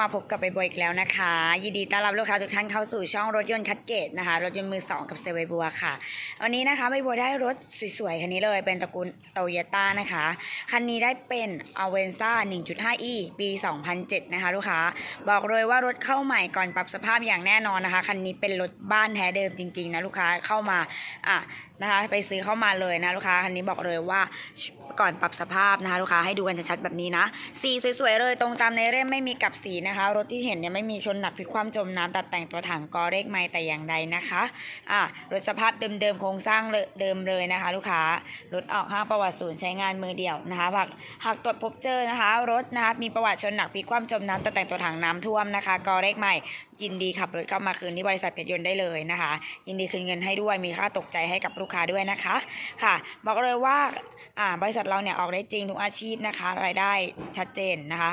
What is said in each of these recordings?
มาพบกับใบบัวอีกแล้วนะคะ ยินดีต้อนรับลูกค้าทุกท่านเข้าสู่ช่องรถยนต์คัดเกตนะคะ รถยนต์มือสองกับเซใบบัวค่ะ วันนี้นะคะใบบัวได้รถสวยๆ คันนี้เลยเป็นตระกูลโตโยต้านะคะ คันนี้ได้เป็น a v e n z a 1.5e ปี 2007 นะคะ ลูกค้า บอกเลยว่ารถเข้าใหม่ก่อนปรับสภาพอย่างแน่นอนนะคะ คันนี้เป็นรถบ้านแท้เดิมจริงๆนะลูกค้าเข้ามาอะนะคะไปซื้อเข้ามาเลยนะลูกค้าคันนี้บอกเลยว่าก่อนปรับสภาพนะคะลูกค้าให้ดูกันชัดๆแบบนี้นะ สีสวยๆเลยตรงตามในเล่มไม่มีกับสีนะคะ รถที่เห็นเนี่ยไม่มีชนหนักพลิกคว่ำจมน้ำตัดแต่งตัวถังกอเลขไม่แต่อย่างใดนะคะอะรถสภาพเดิมๆโครงสร้างเดิมเลยนะคะ ลูกค้ารถออกห้างประวัติศูนย์ใช้งานมือเดียวนะคะหากหากตรวจพบเจอนะคะ รถนะคะมีประวัติชนหนักพลิกคว่ำจมน้ำตัดแต่งตัวถังน้ำท่วมนะคะ กอเลขใหม่ยินดีขับรถเข้ามาคืนที่บริษัทเพชรยนต์ได้เลยนะคะ ยินดีคืนเงินให้ด้วยมีค่าตกใจให้กับลูกค้าด้วยนะคะค่ะ บอกเลยว่าบริษัทเราเนี่ยออกได้จริงทุกอาชีพนะคะรายได้ชัดเจนนะคะ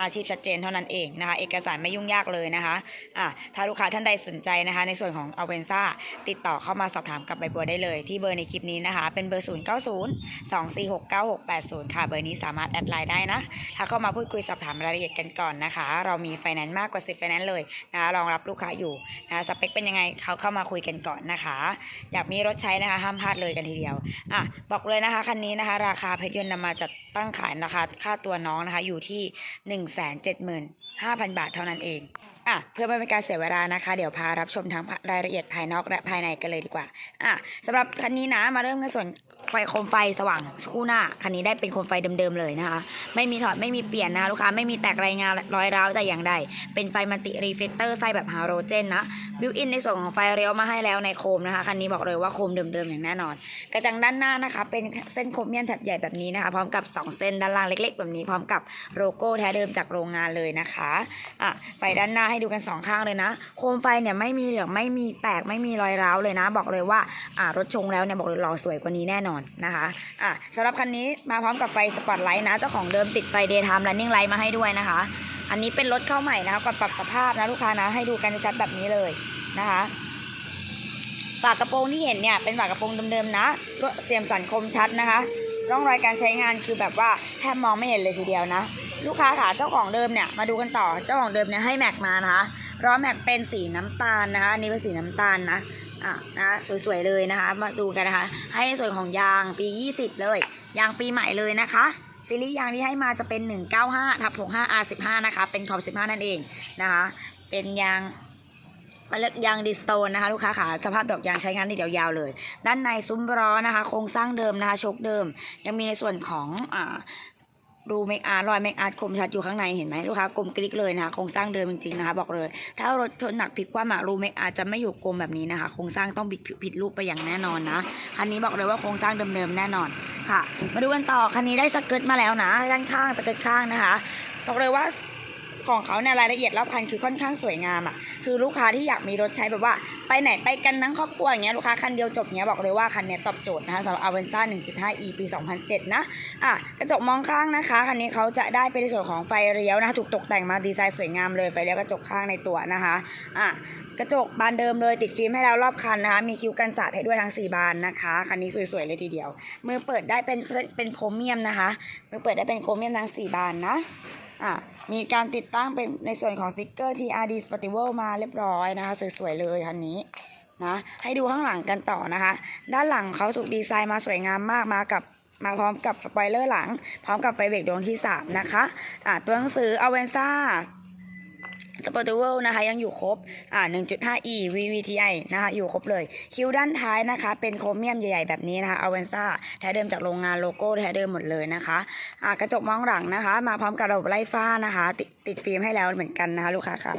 อาชีพชัดเจนเท่านั้นเองนะคะเอกสารไม่ยุ่งยากเลยนะคะอ่าถ้าลูกค้าท่านใดสนใจนะคะ ในส่วนของอเวนซ่าติดต่อเข้ามาสอบถามกับใบบัวได้เลย ที่เบอร์ในคลิปนี้นะคะ เป็นเบอร์ 0 9 0 2 4 6 9 6 8 0 ค่ะ เบอร์นี้สามารถแอดไลน์ได้นะถ้าเข้ามาพูดคุยสอบถามรายละเอียดกันก่อนนะคะ เรามีไฟแนนซ์มากกว่า10ไฟแนนซ์เลยนะคะรองรับลูกค้าอยู่นะคะสเปคเป็นยังไงเขาเข้ามาคุยกันก่อนนะคะ อยากมีรถใช้นะคะห้ามพลาดเลยกันทีเดียวอะบอกเลยนะคะคันนี้นะคะ ราคาเพชรยนต์นำมาจัดตั้งขายราคาค่าตัวน้องนะคะอยู่ที่1 7 5 0 0 0 บาทเท่านั้นเอง อะ เพื่อไม่เป็นการเสียเวลานะคะ เดี๋ยวพารับชมทั้งรายละเอียดภายนอกและภายในกันเลยดีกว่า อะสำหรับคันนี้นะ มาเริ่มกันส่วนไฟโคมไฟสว่างคู่หน้า คันนี้ได้เป็นโคมไฟเดิมๆเลยนะคะ ไม่มีถอดไม่มีเปลี่ยนนะคะลูกค้าไม่มีแตกรายงานรอยร้าวแต่อย่างใด เป็นไฟมัลติรีเฟลเตอร์ไส้แบบฮาโลเจนนะ บิวอินในส่วนของไฟเลี้ยวมาให้แล้วในโคมนะคะ คันนี้บอกเลยว่าโคมเดิมๆอย่างแน่นอน กระจังด้านหน้านะคะ เป็นเส้นโครเมียมแถบใหญ่แบบนี้นะคะ พร้อมกับ 2 เส้นด้านล่างเล็ก ๆ แบบนี้ พร้อมกับโลโก้แท้เดิมจากโรงงานเลยนะคะอะไฟด้านหน้าให้ดูกันสองข้างเลยนะ โคมไฟเนี่ยไม่มีเหลืองไม่มีแตกไม่มีรอยร้าวเลยนะ บอกเลยว่าอ่ารถชงแล้วเนี่ยบอกเลยหล่อสวยกว่านี้แน่นอนนะคะอะสำหรับคันนี้มาพร้อมกับไฟสปอตไลท์นะเจ้าของเดิมติดไฟเดย์ไทม์รันนิ่งไลท์มาให้ด้วยนะคะ อันนี้เป็นรถเข้าใหม่นะคะก่อนปรับสภาพนะลูกค้านะให้ดูกันชัดแบบนี้เลยนะคะฝากระโปรงที่เห็นเนี่ยเป็นฝากระโปรงเดิมๆนะเสียมสันคมชัดนะคะ ร่องรอยการใช้งานคือแบบว่าแทบมองไม่เห็นเลยทีเดียวนะ ลูกค้าค่ะเจ้าของเดิมเนี่ยมาดูกันต่อเจ้าของเดิมเนี่ยให้แม็กมานะคะล้อแม็กเป็นสีน้ำตาลนะคะนนี้เป็นสีน้ำตาลนะอะนะสวยๆเลยนะคะ มาดูกันนะคะ ให้ส่วนของยางปี 20 เลย ยางปีใหม่เลยนะคะซีรีส์ยางที่ให้มาจะเป็น 195ทับ65 R15 นะคะ เป็นขอบ 15 นั่นเองนะคะ เป็นยางมาเลือกยางดิสโตนนะคะ ลูกค้าขาสภาพดอกยางใช้งานได้ยาวๆเลย ด้านในซุ้มล้อนะคะ โครงสร้างเดิมนะคะชคเดิม ยังมีในส่วนของอ่า รูเมคอาร์รอยเมคอาร์คมชัดอยู่ข้างในเห็นไหมลูกค้ากลมกริกเลยนะคะโครงสร้างเดิมจริงๆนะคะบอกเลย ถ้ารถชนหนักผิดคว่ำมารูเมคอาร์จะไม่อยู่กลมแบบนี้นะคะโครงสร้างต้องบิดผิดรูปไปอย่างแน่นอนนะคันนี้บอกเลยว่าโครงสร้างเดิมๆแน่นอนค่ะ มาดูกันต่อคันนี้ได้สเกิร์ตมาแล้วนะด้านข้างสเกิร์ตข้างนะคะบอกเลยว่า ของเขาเนี่ยรายละเอียดรอบคันคือค่อนข้างสวยงามอะคือลูกค้าที่อยากมีรถใช้แบบว่า ไปไหนไปกันทั้งครอบครัวอย่างเงี้ยลูกค้าคันเดียวจบเงี้ยบอกเลยว่าคันเนี้ยตอบโจทย์นะคะสำหรับ a v e n t a 1.5e ปี 2007 นะอะกระจกมองข้างนะคะคันนี้เขาจะได้เป็นในส่วนของไฟเลี้ยวนะคะถูกตกแต่งมาดีไซน์สวยงามเลยไฟเลี้ยวกระจกข้างในตัวนะคะอะกระจกบานเดิมเลยติดฟิล์มให้แล้วรอบคันนะคะ มีคิ้วกันสาดให้ด้วยทั้ง 4 บานนะคะ คันนี้สวยๆเลยทีเดียว มือเปิดได้เป็นเป็นโครเมียมนะคะ มือเปิดได้เป็นโครเมียมทั้ง 4 บานนะอะมีการติดตั้งเป็นในส่วนของสติกเกอร์ TRD Sportival มาเรียบร้อยนะคะ สวยๆเลยคันนี้นะให้ดูข้างหลังกันต่อนะคะ ด้านหลังเขาถูกดีไซน์มาสวยงามมากมากับมาพร้อมกับสปอยเลอร์หลัง พร้อมกับไฟเบรกดวงที่ 3 นะคะอะตัวหนังสือ a v e n z a สปอร์ตเวลนะคะยังอยู่ครบอ่า 1.5e VVTi นะคะอยู่ครบเลย คิ้วด้านท้ายนะคะ เป็นโครเมียมใหญ่ๆแบบนี้นะคะ a v e n z a แท้เดิมจากโรงงานโลโก้แท้เดิมหมดเลยนะคะอ่ากระจกมองหลังนะคะ มาพร้อมกับระบบไล่ฟ้านะคะติดติดฟิล์มให้แล้วเหมือนกันนะคะลูกค้าค่ะ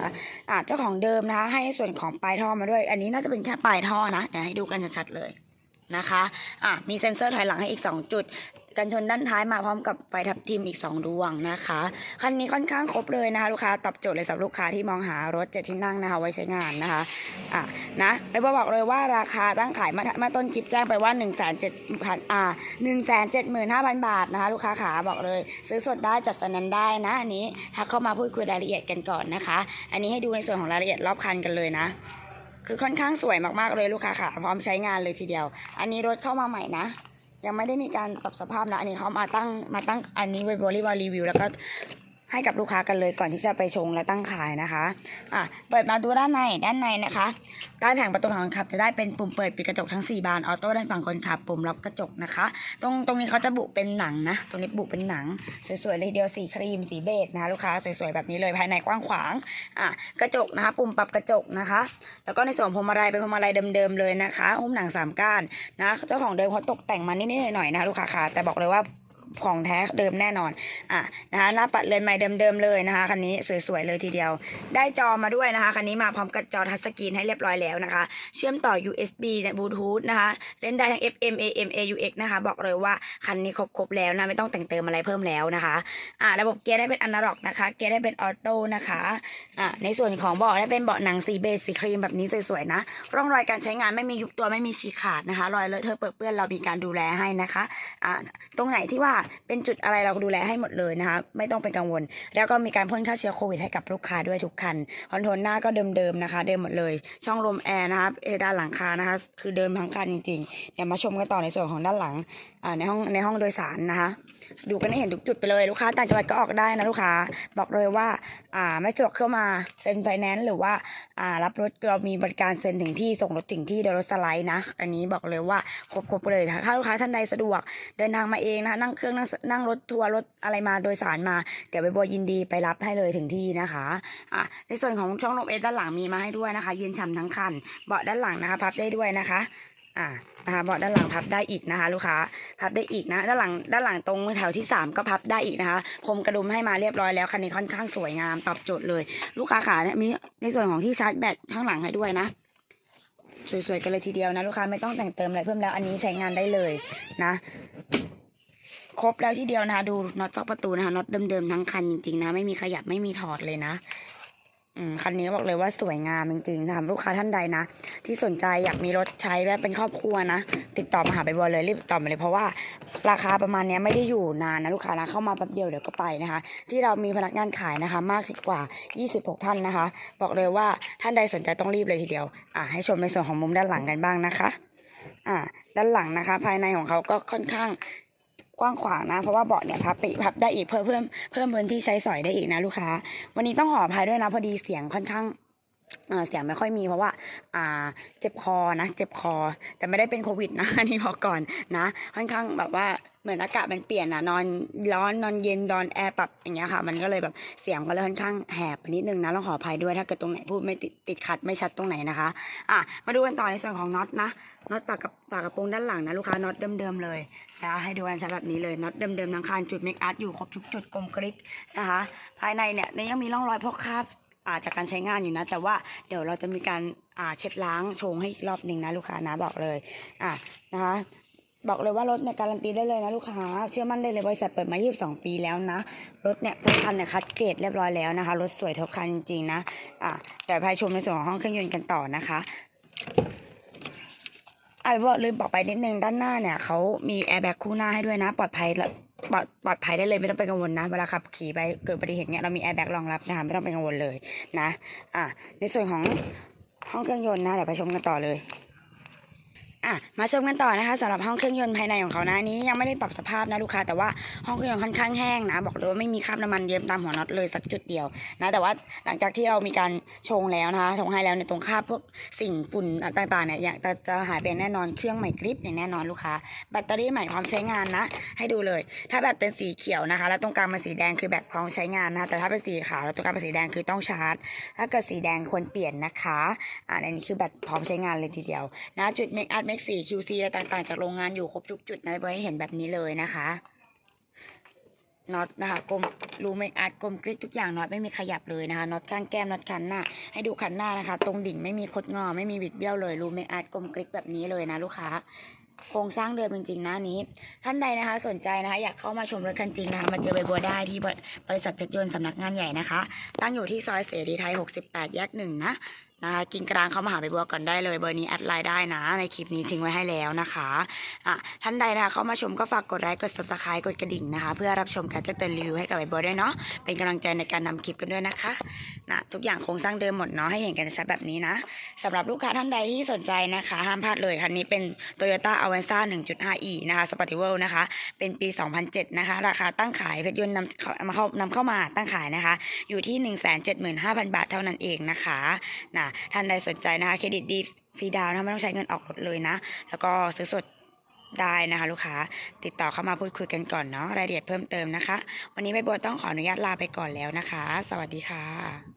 อ่าเจ้าของเดิมนะคะ ให้ในส่วนของปลายท่อมาด้วย อันนี้น่าจะเป็นแค่ปลายท่อนะเดี๋ยวให้ดูกันชัดๆเลย นะคะ อะ มีเซ็นเซอร์ถอยหลังให้อีก 2 จุด กันชนด้านท้ายมาพร้อมกับไฟทับทิมอีก 2 ดวงนะคะ คันนี้ค่อนข้างครบเลยนะคะ ลูกค้าตอบโจทย์เลยสำหรับลูกค้าที่มองหารถเจ็ดที่นั่งนะคะ ไว้ใช้งานนะคะ อะ นะไปบอกเลยว่าราคาตั้งขายมามาต้นคลิปแจ้งไปว่า1นึ่งแสนเจ็ดพันอ่าหนึ่งแสนเจ็ดหมื่นห้าพันบาทนะคะ ลูกค้าขาบอกเลย ซื้อสดได้จัดฟันนั้นได้นะอันนี้ถ้าเข้ามาพูดคุยรายละเอียดกันก่อนนะคะ อันนี้ให้ดูในส่วนของรายละเอียดรอบคันกันเลยนะ คือค่อนข้างสวยมากๆเลยลูกค้าค่ะ พร้อมใช้งานเลยทีเดียว อันนี้รถเข้ามาใหม่นะ ยังไม่ได้มีการปรับสภาพนะ อันนี้เขามาตั้งมาตั้งอันนี้ไว้บริวารรีวิว แล้วก็ ให้กับลูกค้ากันเลยก่อนที่จะไปชงและตั้งขายนะคะ อะ เปิดมาดูด้านใน ด้านในนะคะ ใต้แผงประตูฝั่งคนขับจะได้เป็นปุ่มเปิดปิดกระจกทั้ง 4 บาน ออโต้ด้านฝั่งคนขับ ปุ่มล็อกกระจกนะคะ ตรงตรงนี้เขาจะบุเป็นหนังนะ ตรงนี้บุเป็นหนัง สวยๆเลยเดียว สีครีม สีเบจนะคะ ลูกค้าสวยๆแบบนี้เลย ภายในกว้างขวาง อะ กระจกนะคะ ปุ่มปรับกระจกนะคะ แล้วก็ในส่วนพวงมาลัยเป็นพวงมาลัยเดิมๆเลยนะคะหุ้มหนังสามก้านนะ เจ้าของเดิมเขาตกแต่งมานิดๆหน่อยๆนะคะลูกค้าค่ะ แต่บอกเลยว่า ของแท้เดิมแน่นอนอะนะคะหน้าปัดเรือนใหม่เดิมๆเลยนะคะคันนี้สวยๆเลยทีเดียว ได้จอมาด้วยนะคะคันนี้มาพร้อมกับจอทัชสกรีนให้เรียบร้อยแล้วนะคะ เชื่อมต่อ USB บลูทูธนะคะเล่นได้ทั้ง FM AM AUX นะคะบอกเลยว่าคันนี้ครบๆแล้วนะไม่ต้องแต่งเติมอะไรเพิ่มแล้วนะคะอะระบบเกียร์ได้เป็นอนาล็อกนะคะเกียร์ได้เป็นออโต้นะคะอะในส่วนของเบาะได้เป็นเบาะหนังสีเบจสีครีมแบบนี้สวยๆนะ ร่องรอยการใช้งานไม่มียุบตัวไม่มีฉีกขาดนะคะ รอยเลอะเทอะเปื้อนเรามีการดูแลให้นะคะอะตรงไหนที่ว่าเป็นจุดอะไรเราดูแลให้หมดเลยนะคะ ไม่ต้องเป็นกังวล แล้วก็มีการพ่นฆ่าเชื้อโควิดให้กับลูกค้าด้วยทุกคัน คอนโทรลหน้าก็เดิมๆนะคะ เดิมหมดเลย ช่องลมแอร์นะคะเพดานหลังคานะคะ คือเดิมทั้งคันจริงๆ เดี๋ยวมาชมกันต่อในส่วนของด้านหลังในห้องในห้องโดยสารนะคะ ดูกันให้เห็นทุกจุดไปเลยลูกค้าต่างจังหวัดก็ออกได้นะลูกค้า บอกเลยว่าอ่าไม่สะดวกเข้ามาเซ็นไฟแนนซ์หรือว่าอ่ารับรถเรามีบริการเซ็นถึงที่ส่งรถถึงที่โดยรถสไลด์นะ อันนี้บอกเลยว่าครบๆเลยถ้าลูกค้าท่านใดสะดวกเดินทางมาเองนะคะนั่งเครื่องนั่งนั่งรถทัวร์รถอะไรมาโดยสารมา เดี๋ยวใบบัวยินดีไปรับให้เลยถึงที่นะคะอะในส่วนของช่องลมเอสด้านหลังมีมาให้ด้วยนะคะ เยืนฉ่ำทั้งคัน เบาะด้านหลังนะคะพับได้ด้วยนะคะอ่านะคะเบาะด้านหลังพับได้อีกนะคะ ลูกค้าพับได้อีกนะ ด้านหลังด้านหลังตรงแถวที่สามก็พับได้อีกนะคะพรมกระดุมให้มาเรียบร้อยแล้วคันนี้ค่อนข้างสวยงามตอบโจทย์เลย ลูกค้าขาเนี่ยมีในส่วนของที่ชาร์จแบตข้างหลังให้ด้วยนะสวยๆกันเลยทีเดียวนะลูกค้าไม่ต้องแต่งเติมอะไรเพิ่มแล้วอันนี้ใช้งานได้เลยนะ ครบแล้วที่เดียวนะดูน็อตจอกประตูนะคะน็อตเดิมๆทั้งคันจริงๆนะไม่มีขยับไม่มีถอดเลยนะคันนี้บอกเลยว่าสวยงามจริงๆสำหรับลูกค้าท่านใดนะ ที่สนใจอยากมีรถใช้แบบเป็นครอบครัวนะ ติดต่อมาหาไปบอลเลยรีบติดต่อมาเลยเพราะว่าราคาประมาณนี้ไม่ได้อยู่นานนะลูกค้านะเข้ามาแป๊บเดียวเดี๋ยวก็ไปนะคะ ที่เรามีพนักงานขายนะคะ มากถึงกว่า 26 ท่านนะคะ บอกเลยว่าท่านใดสนใจต้องรีบเลยทีเดียวอะให้ชมในส่วนของมุมด้านหลังกันบ้างนะคะ อ่า ด้านหลังนะคะ ภายในของเขาก็ค่อนข้าง กว้างขวางนะ เพราะว่าเบาะเนี่ยพับไปพับได้อีกเพิ่มเพิ่มเพิ่มพื้นที่ใช้สอยได้อีกนะลูกค้า วันนี้ต้องขออภัยด้วยนะพอดีเสียงค่อนข้าง เสียงไม่ค่อยมีเพราะว่า อ่า เจ็บคอนะ เจ็บคอ แต่ไม่ได้เป็นโควิดนะนนี้พอก่อนนะ ค่อนข้างแบบว่าเหมือนอากาศมันเปลี่ยนนะนอนร้อนนอนเย็นนอนแอร์ปรับอย่างเงี้ยค่ะ มันก็เลยแบบเสียงก็เลยค่อนข้างแหบไปนิดนึงนะต้องขออภัยด้วยถ้าเกิดตรงไหนพูดไม่ติดติดขัดไม่ชัดตรงไหนนะคะ อะมาดูกันต่อในส่วนของน็อตนะน็อตปากกับปากกระโปรงด้านหลังนะลูกค้าน็อตเดิมๆเลยนะคะให้ดูกันชัดแบบนี้เลยน็อตเดิมๆทั้งคันจุดเมคอาร์ตอยู่ครบทุกจุดกลมกริกนะคะ ภายในเนี่ยเนี่ยยังมีร่องรอยพวกคราบ จากการใช้งานอยู่นะ แต่ว่าเดี๋ยวเราจะมีการอ่าเช็ดล้างโชงให้อีกรอบหนึ่งนะลูกค้านะบอกเลยอะนะคะบอกเลยว่ารถเนี่ยการันตีได้เลยนะลูกค้า เชื่อมั่นได้เลยบริษัทเปิดมา 22 ปีแล้วนะ รถเนี่ยทุกคันเนี่ยคัดเกรดเรียบร้อยแล้วนะคะ รถสวยทุกคันจริงนะอะแต่พายชมในส่วนของห้องเครื่องยนต์กันต่อนะคะไอ้บอกลืมบอกไปนิดนึงด้านหน้าเนี่ยเขามีแอร์แบ็กคู่หน้าให้ด้วยนะ ปลอดภัยและ ปลอดปลอดภัยได้เลยไม่ต้องไปกังวลนะเวลาขับขี่ไปเกิดอุบัติเหตุเนี่ยเรามีแอร์แบ็กรองรับนะคะไม่ต้องไปกังวลเลยนะ อะในส่วนของห้องเครื่องยนต์นะเดี๋ยวไปชมกันต่อเลย อะมาชมกันต่อนะคะสำหรับห้องเครื่องยนต์ภายในของเขานะนี้ยังไม่ได้ปรับสภาพนะลูกค้าแต่ว่าห้องเครื่องยนต์ค่อนข้างแห้งนะบอกเลยว่าไม่มีคราบน้ำมันเยิ้มตามหัวน็อตเลยสักจุดเดียวนะแต่ว่าหลังจากที่เรามีการชงแล้วนะคะชงให้แล้วในตรงคราบพวกสิ่งฝุ่นต่างๆเนี่ยอยากจะจะหายไปแน่นอนเครื่องใหม่กริปอย่างแน่นอนลูกค้าแบตเตอรี่ใหม่พร้อมใช้งานนะ ให้ดูเลย ถ้าแบตเป็นสีเขียวนะคะ แล้วตรงกลางเป็นสีแดงคือแบตพร้อมใช้งานนะคะแต่ถ้าเป็นสีขาวแล้วตรงกลางเป็นสีแดงคือต้องชาร์จ ถ้าเกิดสีแดงควรเปลี่ยนนะคะอ่าอันนี้คือแบตพร้อมใช้งานเลยทีเดียวนะจุดเมกอัพเมกสี่ QC อะไรต่างๆ จากโรงงานอยู่ครบทุกจุดนะไว้ให้เห็นแบบนี้เลยนะคะน็อตนะคะกลมรูเมกอัพกลมกริบทุกอย่างน็อตไม่มีขยับเลยนะคะน็อตข้างแก้มน็อตคันหน้า ให้ดูคันหน้านะคะ ตรงดิ่งไม่มีคดงอไม่มีบิดเบี้ยวเลยรูเมกอัพกลมกริบแบบนี้เลยนะลูกค้าโครงสร้างเดิมจริงๆนะนี้ ท่านใดนะคะ สนใจนะคะ อยากเข้ามาชมรถคันจริงนะคะมาเจอใบบัวได้ที่บริษัทเพชรยนต์สำนักงานใหญ่นะคะ ตั้งอยู่ที่ซอยเสรีไทย 68 แยกหนึ่งนะนะคะกินกลางเข้ามาหาใบบัวก่อนได้เลยเบอร์นี้แอดไลน์ได้นะ ในคลิปนี้ทิ้งไว้ให้แล้วนะคะอะท่านใดนะคะเข้ามาชมก็ฝากกดไลค์กด subscribe กดกระดิ่งนะคะ เพื่อรับชมการแจ้งเตือนรีวิวให้กับใบบัวด้วยเนาะเป็นกำลังใจในการนำคลิปกันด้วยนะคะนะทุกอย่างโครงสร้างเดิมหมดเนาะให้เห็นกันชัดแบบนี้นะสำหรับลูกค้าท่านใดที่สนใจนะคะ ห้ามพลาดเลยคันนี้เป็น Toyota a v a n z a 1.5e นะคะ Sportival นะคะ เป็นปี 2007 นะคะ ราคาตั้งขายเพชรยนต์นำเข้ามาเข้านำเข้ามาตั้งขายนะคะ อยู่ที่ 175,000 บาทเท่านั้นเองนะคะนะท่านใดสนใจนะคะ เครดิตดีฟรีดาวน์นะไม่ต้องใช้เงินออกรถเลยนะ แล้วก็ซื้อสดได้นะคะ ลูกค้าติดต่อเข้ามาพูดคุยกันก่อนเนาะรายละเอียดเพิ่มเติมนะคะ วันนี้ใบบัวต้องขออนุญาตลาไปก่อนแล้วนะคะ สวัสดีค่ะ